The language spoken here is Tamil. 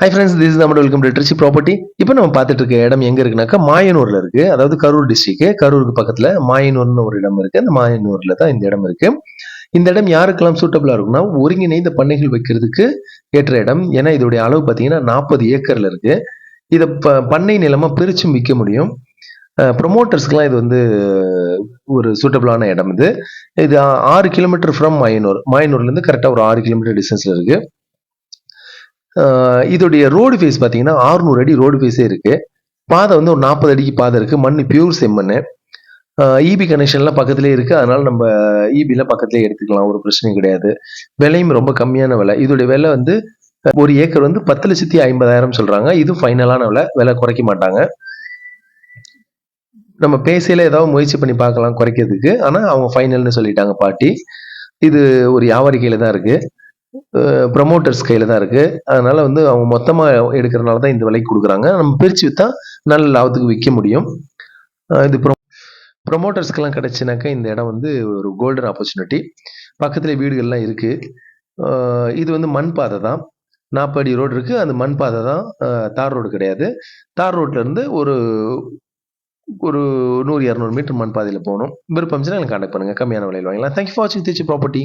ஹை ஃப்ரெண்ட்ஸ் திஸ் நம்ம வெல்கம் டு ட்ரிச்சி ப்ராப்பர்ட்டி இப்போ நம்ம பார்த்துட்டு இருக்க இடம் எங்கே இருக்குனாக்கா மாயனூர்ல இருக்கு. அதாவது கரூர் டிஸ்ட்ரிக்கு கரூருக்கு பக்கத்துல மாயனூர்னு ஒரு இடம் இருக்கு. அந்த மாயனூர்ல தான் இந்த இடம் இருக்கு. இந்த இடம் யாருக்கெல்லாம் சூட்டபிளாக இருக்கும்னா ஒருங்கிணைந்த பண்ணைகள் வைக்கிறதுக்கு ஏற்ற இடம். ஏன்னா இதோடைய அளவு பார்த்தீங்கன்னா நாற்பது ஏக்கர்ல இருக்கு. இதை ப பண்ணை நிலமா பிரிச்சும் விற்க முடியும். ப்ரொமோட்டர்ஸ்க்குலாம் இது வந்து ஒரு சூட்டபிளான இடம் இது. இது ஆறு கிலோமீட்டர் ஃப்ரம் மாயனூர் மாயனூர்லேருந்து கரெக்டாக ஒரு ஆறு கிலோமீட்டர் டிஸ்டன்ஸில் இருக்குது இதோடைய ரோடு ஃபேஸ் பார்த்தீங்கன்னா 600 அடி ரோடு ஃபேஸே இருக்கு. பாதை வந்து ஒரு நாற்பது அடிக்கு பாதை இருக்கு. மண் பியூர் செம்மண். இபி கனெக்ஷன்லாம் பக்கத்துலேயே இருக்குது அதனால நம்ம இபிலாம் பக்கத்துலேயே எடுத்துக்கலாம். ஒரு பிரச்சனையும் கிடையாது. விலையும் ரொம்ப கம்மியான விலை. இதோடைய விலை வந்து ஒரு ஏக்கர் வந்து பத்து லட்சத்தி ஐம்பதாயிரம் சொல்கிறாங்க இது ஃபைனலான விலை. விலை குறைக்க மாட்டாங்க. நம்ம பேசையில ஏதாவது முயற்சி பண்ணி பார்க்கலாம் குறைக்கிறதுக்கு. ஆனால் அவங்க ஃபைனல்னு சொல்லிட்டாங்க பாட்டி. இது ஒரு வியாபாரி தான் இருக்குது ப்ரமோட்டர்ஸ் கையில் தான் இருக்கு. அதனால் வந்து அவங்க மொத்தமாக எடுக்கிறனால தான் இந்த விலைக்கு கொடுக்குறாங்க. நம்ம பிரிச்சு வித்தா நல்ல லாபத்துக்கு விற்க முடியும். இது ப்ரோ ப்ரொமோட்டர்ஸ்க்கெல்லாம் கிடச்சினாக்கா இந்த இடம் வந்து ஒரு கோல்டன் ஆப்பர்ச்சுனிட்டி பக்கத்தில் வீடுகள்லாம் இருக்குது இது வந்து மண் பாதை தான். நாற்பது அடி ரோடு இருக்கு. அந்த மண் பாதை தான் தார் ரோடு கிடையாது. தார் ரோட்லேருந்து ஒரு ஒரு நூறு இரநூறு மீட்டர் மண் பாதையில் போகணும். விருப்பம் எனக்கு கான்டாக்ட் பண்ணுங்க. கம்மியான விலையில் வாங்கலாம் தேங்க்யூ ஃபார் வாட்சிங் திருச்சி ப்ராப்பர்ட்டி